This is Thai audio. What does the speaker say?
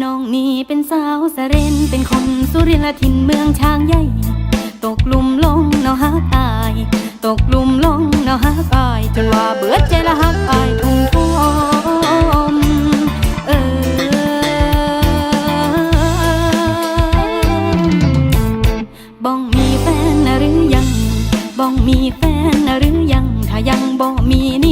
น้องนี่เป็นสาวสะเรนเป็นคนสุรินทร์และถิ่นเมืองช้างใหญ่ ตกลุมลงเนาะฮักอาย ตกลุมลงเนาะฮักอายจนว่าเบื่อใจละฮักอายทุ่งทมเออบ้องมีแฟนนะหรือยังบ้องมีแฟนนะหรือยัง ถ้ายังบ่มีนี่